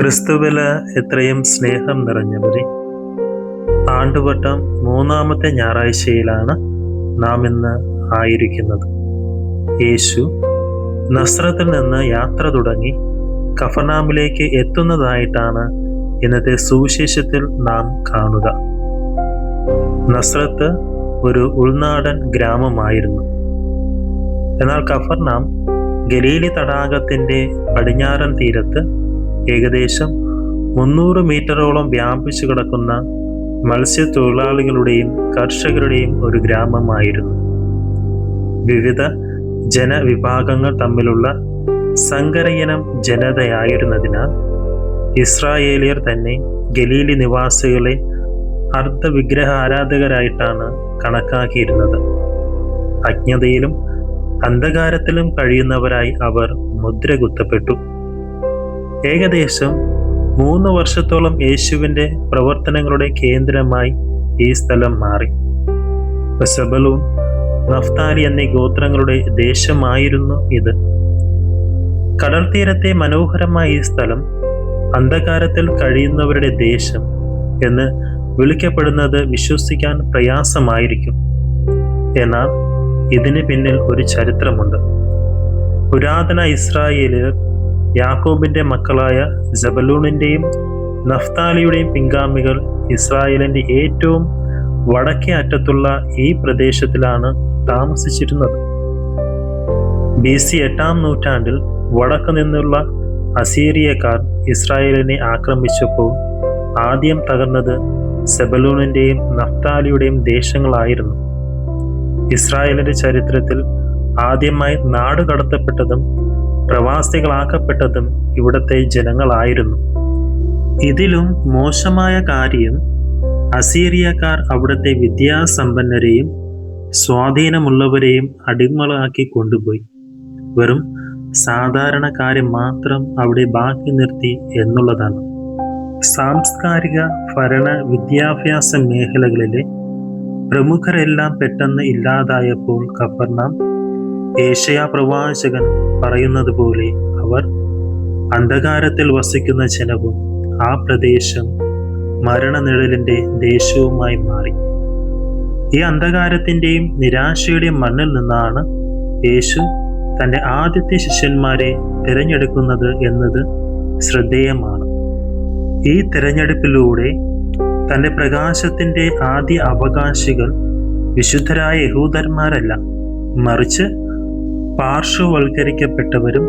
ക്രിസ്തുവില എത്രയും സ്നേഹം നിറഞ്ഞവരെ. ആണ്ടുവട്ടം മൂന്നാമത്തെ ഞായറാഴ്ചയിലാണ് നാം ഇന്ന് ആയിരിക്കുന്നത്. യേശു നസ്രത്തിൽ നിന്ന് യാത്ര തുടങ്ങി കഫനാമിലേക്ക് എത്തുന്നതായിട്ടാണ് ഇന്നത്തെ സുവിശേഷത്തിൽ നാം കാണുക. നസ്രത്ത് ഒരു ഉൾനാടൻ ഗ്രാമമായിരുന്നു. എന്നാൽ കഫർനാം ഗലീലി തടാകത്തിന്റെ പടിഞ്ഞാറൻ തീരത്ത് ഏകദേശം മുന്നൂറ് മീറ്ററോളം വ്യാപിച്ചു കിടക്കുന്ന മത്സ്യത്തൊഴിലാളികളുടെയും കർഷകരുടെയും ഒരു ഗ്രാമമായിരുന്നു. വിവിധ ജനവിഭാഗങ്ങൾ തമ്മിലുള്ള സങ്കരയനം ജനതയായിരുന്നതിനാൽ ഇസ്രായേലിയർ തന്നെ ഗലീലി നിവാസികളെ അർദ്ധവിഗ്രഹ ആരാധകരായിട്ടാണ് കണക്കാക്കിയിരുന്നത്. അജ്ഞതയിലും അന്ധകാരത്തിലും കഴിയുന്നവരായി അവർ മുദ്രകുത്തപ്പെട്ടു. ഏകദേശം മൂന്ന് വർഷത്തോളം യേശുവിന്റെ പ്രവർത്തനങ്ങളുടെ കേന്ദ്രമായി ഈ സ്ഥലം മാറി. സെബലൂൺ നഫ്താലി എന്നീ ഗോത്രങ്ങളുടെ ദേശമായിരുന്നു ഇത്. കടൽത്തീരത്തെ മനോഹരമായ ഈ സ്ഥലം അന്ധകാരത്തിൽ കഴിയുന്നവരുടെ ദേശം എന്ന് വിളിക്കപ്പെടുന്നത് വിശ്വസിക്കാൻ പ്രയാസമായിരിക്കും. എന്നാൽ ഇതിന് പിന്നിൽ ഒരു ചരിത്രമുണ്ട്. പുരാതന ഇസ്രായേലിയർ യാക്കോബിന്റെ മക്കളായ ജബലൂണിന്റെയും നഫ്താലിയുടെയും പിൻഗാമികൾ ഇസ്രായേലിന്റെ ഏറ്റവും വടക്കേ അറ്റത്തുള്ള ഈ പ്രദേശത്തിലാണ് താമസിച്ചിരുന്നത്. ബി സി എട്ടാം നൂറ്റാണ്ടിൽ വടക്കു നിന്നുള്ള അസീറിയക്കാർ ഇസ്രായേലിനെ ആക്രമിച്ചപ്പോൾ ആദ്യം തകർന്നത് സെബലൂണിന്റെയും നഫ്താലിയുടെയും ദേശങ്ങളായിരുന്നു. ഇസ്രായേലിന്റെ ചരിത്രത്തിൽ ആദ്യമായി നാട് കടത്തപ്പെട്ടതും പ്രവാസികളാക്കപ്പെട്ടതും ഇവിടത്തെ ജനങ്ങളായിരുന്നു. ഇതിലും മോശമായ കാര്യം അസീറിയക്കാർ അവിടുത്തെ വിദ്യാസമ്പന്നരെയും സ്വാധീനമുള്ളവരെയും അടിമകളാക്കി കൊണ്ടുപോയി. വെറും സാധാരണക്കാരെ മാത്രം അവിടെ ബാക്കി നിർത്തി എന്നുള്ളതാണ്. സാംസ്കാരിക ഭരണ വിദ്യാഭ്യാസ മേഖലകളിലെ പ്രമുഖരെല്ലാം പെട്ടെന്ന് ഇല്ലാതായപ്പോൾ കഫർനാം ഏഷ്യ പ്രവാചകൻ പറയുന്നത് പോലെ അവർ അന്ധകാരത്തിൽ വസിക്കുന്ന ജനവും ആ പ്രദേശം മരണനിഴലിന്റെ ദേശവുമായി മാറി. ഈ അന്ധകാരത്തിന്റെയും നിരാശയുടെയും മണ്ണിൽ നിന്നാണ് യേശു തന്റെ ആദ്യത്തെ ശിഷ്യന്മാരെ തിരഞ്ഞെടുക്കുന്നത് എന്നത് ശ്രദ്ധേയമാണ്. ഈ തിരഞ്ഞെടുപ്പിലൂടെ തന്റെ പ്രകാശത്തിന്റെ ആദ്യ അവകാശികൾ വിശുദ്ധരായ യഹൂദന്മാരല്ല മറിച്ച് പാർശ്വവൽക്കരിക്കപ്പെട്ടവരും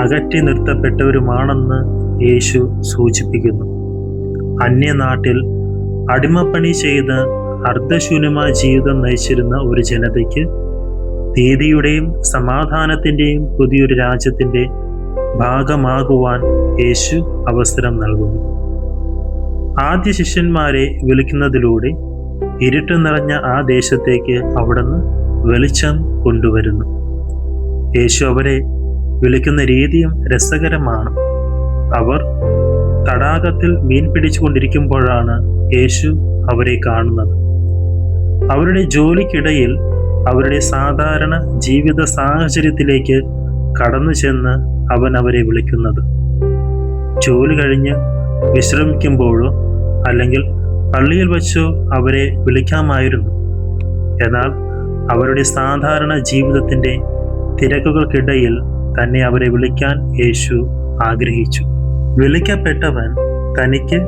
അകറ്റി നിർത്തപ്പെട്ടവരുമാണെന്ന് യേശു സൂചിപ്പിക്കുന്നു. അന്യനാട്ടിൽ അടിമപ്പണി ചെയ്ത് അർദ്ധശൂന്യമായ ജീവിതം നയിച്ചിരുന്ന ഒരു ജനതയ്ക്ക് നീതിയുടെയും സമാധാനത്തിന്റെയും പുതിയൊരു രാജ്യത്തിന്റെ ഭാഗമാകുവാൻ യേശു അവസരം നൽകുന്നു. ആദ്യ ശിഷ്യന്മാരെ വിളിക്കുന്നതിലൂടെ ഇരുട്ട് നിറഞ്ഞ ആ ദേശത്തേക്ക് അവിടുന്ന് വെളിച്ചം കൊണ്ടുവരുന്നു. യേശു അവരെ വിളിക്കുന്ന രീതിയും രസകരമാണ്. അവർ തടാകത്തിൽ മീൻ പിടിച്ചുകൊണ്ടിരിക്കുമ്പോഴാണ് യേശു അവരെ കാണുന്നത്. അവരുടെ ജോലിക്കിടയിൽ അവരുടെ സാധാരണ ജീവിത സാഹചര്യത്തിലേക്ക് കടന്നു ചെന്ന് അവൻ അവരെ വിളിക്കുന്നത്. ജോലി കഴിഞ്ഞ് വിശ്രമിക്കുമ്പോഴോ അല്ലെങ്കിൽ പള്ളിയിൽ വച്ചോ അവരെ വിളിക്കാമായിരുന്നു. എന്നാൽ അവരുടെ സാധാരണ ജീവിതത്തിന്റെ തിരക്കുകൾക്കിടയിൽ തന്നെ അവരെ വിളിക്കാൻ യേശു ആഗ്രഹിച്ചു. വിളിക്കപ്പെട്ടവൻ തനിക്ക്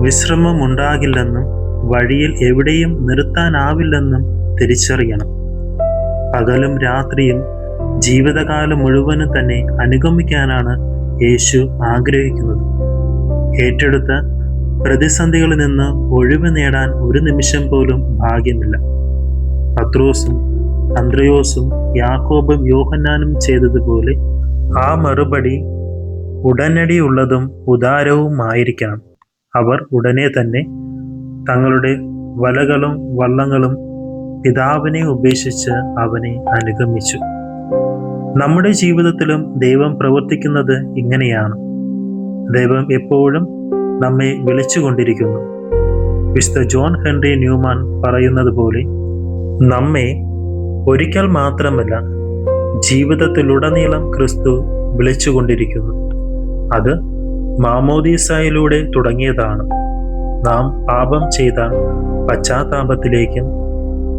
വിശ്രമമുണ്ടാകില്ലെന്നും വഴിയിൽ എവിടെയും നിർത്താനാവില്ലെന്നും തിരിച്ചറിയണം. പകലും രാത്രിയും ജീവിതകാലം മുഴുവനും തന്നെ അനുഗമിക്കാനാണ് യേശു ആഗ്രഹിക്കുന്നത്. ഏറ്റെടുത്ത പ്രതിസന്ധികളിൽ നിന്ന് ഒഴിവ് നേടാൻ ഒരു നിമിഷം പോലും ഭാഗ്യമില്ല. പത്രോസും അന്ത്രയോസും യാക്കോബും യോഹന്നാനും ചെയ്തതുപോലെ ആ മറുപടി ഉടനടിയുള്ളതും ഉദാരവുമായിരിക്കണം. അവർ ഉടനെ തന്നെ തങ്ങളുടെ വലകളും വള്ളങ്ങളും പിതാവിനെ ഉപേക്ഷിച്ച് അവനെ അനുഗമിച്ചു. നമ്മുടെ ജീവിതത്തിലും ദൈവം പ്രവർത്തിക്കുന്നത് ഇങ്ങനെയാണ്. ദൈവം എപ്പോഴും നമ്മെ വിളിച്ചുകൊണ്ടിരിക്കുന്നു. വിശുദ്ധ ജോൺ ഹെൻറി ന്യൂമാൻ പറയുന്നത് പോലെ നമ്മെ ഒരിക്കൽ മാത്രമല്ല ജീവിതത്തിലുടനീളം ക്രിസ്തു വിളിച്ചുകൊണ്ടിരിക്കുന്നു. അത് മാമോദീസായിലൂടെ തുടങ്ങിയതാണ്. നാം പാപം ചെയ്ത പശ്ചാത്താപത്തിലേക്കും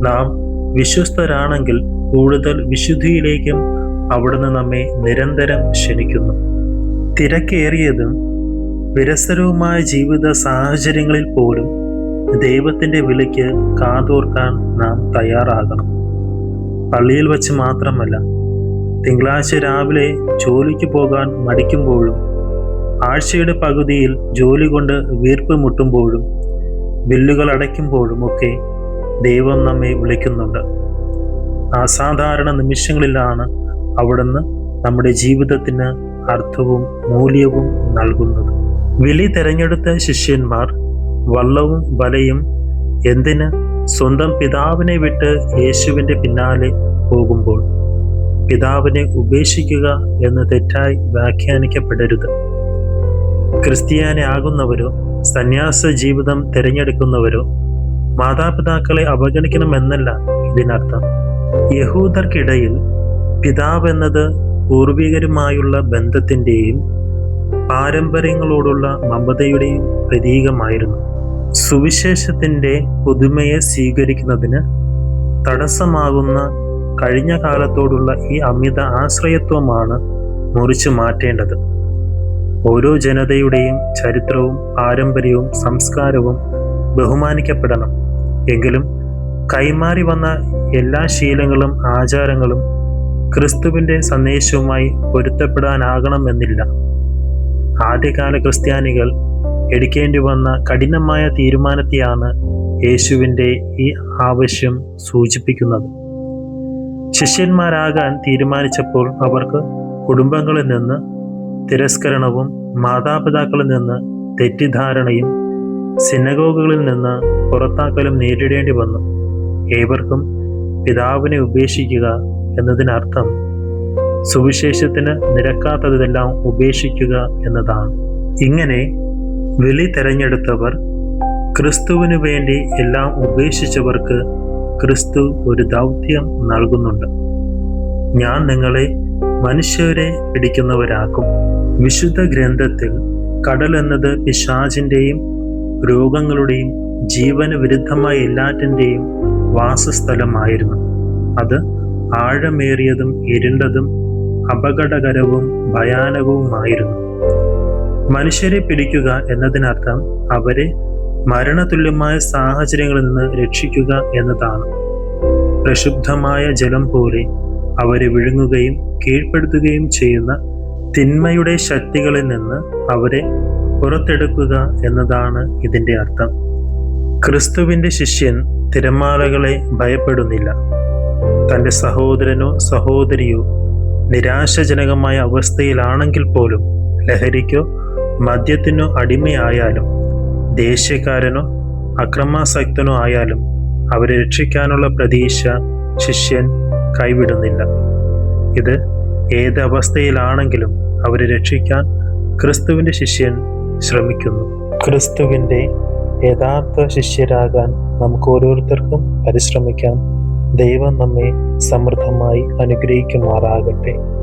നാം വിശ്വസ്തരാണെങ്കിൽ കൂടുതൽ വിശുദ്ധിയിലേക്കും അവിടുന്ന് നമ്മെ നിരന്തരം ക്ഷണിക്കുന്നു. തിരക്കേറിയതും വിരസരവുമായ ജീവിത സാഹചര്യങ്ങളിൽ പോലും ദൈവത്തിന്റെ വിളിക്ക് കാതോർക്കാൻ നാം തയ്യാറാകണം. പള്ളിയിൽ വച്ച് മാത്രമല്ല തിങ്കളാഴ്ച രാവിലെ ജോലിക്ക് പോകാൻ മടിക്കുമ്പോഴും ആഴ്ചയുടെ പകുതിയിൽ ജോലി കൊണ്ട് വീർപ്പ് മുട്ടുമ്പോഴും ബില്ലുകൾ അടയ്ക്കുമ്പോഴും ഒക്കെ ദൈവം നമ്മെ വിളിക്കുന്നുണ്ട്. അസാധാരണ നിമിഷങ്ങളിലാണ് അവിടുന്ന് നമ്മുടെ ജീവിതത്തിന് അർത്ഥവും മൂല്യവും നൽകുന്നത്. വിളി തെരഞ്ഞെടുത്ത ശിഷ്യന്മാർ വള്ളവും വലയും എന്തിന് സ്വന്തം പിതാവിനെ വിട്ട് യേശുവിന്റെ പിന്നാലെ പോകുമ്പോൾ പിതാവിനെ ഉപേക്ഷിക്കുക എന്ന് തെറ്റായി വ്യാഖ്യാനിക്കപ്പെടരുത്. ക്രിസ്ത്യാനി ആകുന്നവരോ സന്യാസ ജീവിതം തിരഞ്ഞെടുക്കുന്നവരോ മാതാപിതാക്കളെ അവഗണിക്കണമെന്നല്ല ഇതിനർത്ഥം. യഹൂദർക്കിടയിൽ പിതാവ് എന്നത് പൂർവികരുമായുള്ള ബന്ധത്തിന്റെയും പാരമ്പര്യങ്ങളോടുള്ള മമതയുടെയും പ്രതീകമായിരുന്നു. സുവിശേഷത്തിന്റെ പുതുമയെ സ്വീകരിക്കുന്നതിന് തടസ്സമാകുന്ന കഴിഞ്ഞ കാലത്തോടുള്ള ഈ അമിത ആശ്രയത്വമാണ് മുറിച്ചു മാറ്റേണ്ടത്. ഓരോ ജനതയുടെയും ചരിത്രവും പാരമ്പര്യവും സംസ്കാരവും ബഹുമാനിക്കപ്പെടണം. എങ്കിലും കൈമാറി വന്ന എല്ലാ ശീലങ്ങളും ആചാരങ്ങളും ക്രിസ്തുവിന്റെ സന്ദേശവുമായി പൊരുത്തപ്പെടാനാകണമെന്നില്ല. ആദ്യകാല ക്രിസ്ത്യാനികൾ എടുക്കേണ്ടി വന്ന കഠിനമായ തീരുമാനത്തെയാണ് യേശുവിന്റെ ഈ ആവശ്യം സൂചിപ്പിക്കുന്നത്. ശിഷ്യന്മാരാകാൻ തീരുമാനിച്ചപ്പോൾ അവർക്ക് കുടുംബങ്ങളിൽ നിന്ന് തിരസ്കരണവും മാതാപിതാക്കളിൽ നിന്ന് തെറ്റിദ്ധാരണയും സിനഗോഗുകളിൽ നിന്ന് പുറത്താക്കലും നേരിടേണ്ടി വന്നു. ഏവർക്കും പിതാവിനെ ഉപേക്ഷിക്കുക എന്നതിനർത്ഥം സുവിശേഷത്തിന് നിരക്കാത്തതെല്ലാം ഉപേക്ഷിക്കുക എന്നതാണ്. ഇങ്ങനെ വിളി തെരഞ്ഞെടുത്തവർ ക്രിസ്തുവിനു വേണ്ടി എല്ലാം ഉപേക്ഷിച്ചവർക്ക് ക്രിസ്തു ഒരു ദൗത്യം നൽകുന്നുണ്ട്. ഞാൻ നിങ്ങളെ മനുഷ്യരെ പിടിക്കുന്നവരാക്കും. വിശുദ്ധ ഗ്രന്ഥത്തിൽ കടൽ എന്നത് പിശാചിന്റെയും രോഗങ്ങളുടെയും ജീവന് വിരുദ്ധമായ എല്ലാറ്റിന്റെയും വാസസ്ഥലമായിരുന്നു. അത് ആഴമേറിയതും ഇരുണ്ടതും അപകടകരവും ഭയാനകവുമായിരുന്നു. മനുഷ്യരെ പിടിക്കുക എന്നതിനർത്ഥം അവരെ മരണതുല്യമായ സാഹചര്യങ്ങളിൽ നിന്ന് രക്ഷിക്കുക എന്നതാണ്. പ്രക്ഷുബ്ധമായ ജലം പോലെ അവരെ വിഴുങ്ങുകയും കീഴ്പ്പെടുത്തുകയും ചെയ്യുന്ന തിന്മയുടെ ശക്തികളിൽ നിന്ന് അവരെ പുറത്തെടുക്കുക എന്നതാണ് ഇതിന്റെ അർത്ഥം. ക്രിസ്തുവിന്റെ ശിഷ്യൻ തിരമാലകളെ ഭയപ്പെടുന്നില്ല. തന്റെ സഹോദരനോ സഹോദരിയോ നിരാശജനകമായ അവസ്ഥയിലാണെങ്കിൽ പോലും ലഹരിക്കോ മദ്യത്തിനോ അടിമയായാലും ദേശീയക്കാരനോ അക്രമാസക്തനോ ആയാലും അവരെ രക്ഷിക്കാനുള്ള പ്രതീക്ഷ ശിഷ്യൻ കൈവിടുന്നില്ല. ഇത് ഏത് അവസ്ഥയിലാണെങ്കിലും അവരെ രക്ഷിക്കാൻ ക്രിസ്തുവിന്റെ ശിഷ്യൻ ശ്രമിക്കുന്നു. ക്രിസ്തുവിന്റെ യഥാർത്ഥ ശിഷ്യരാകാൻ നമുക്ക് ഓരോരുത്തർക്കും പരിശ്രമിക്കാം. ദൈവം നമ്മെ സമൃദ്ധമായി അനുഗ്രഹിക്കുമാറാകട്ടെ.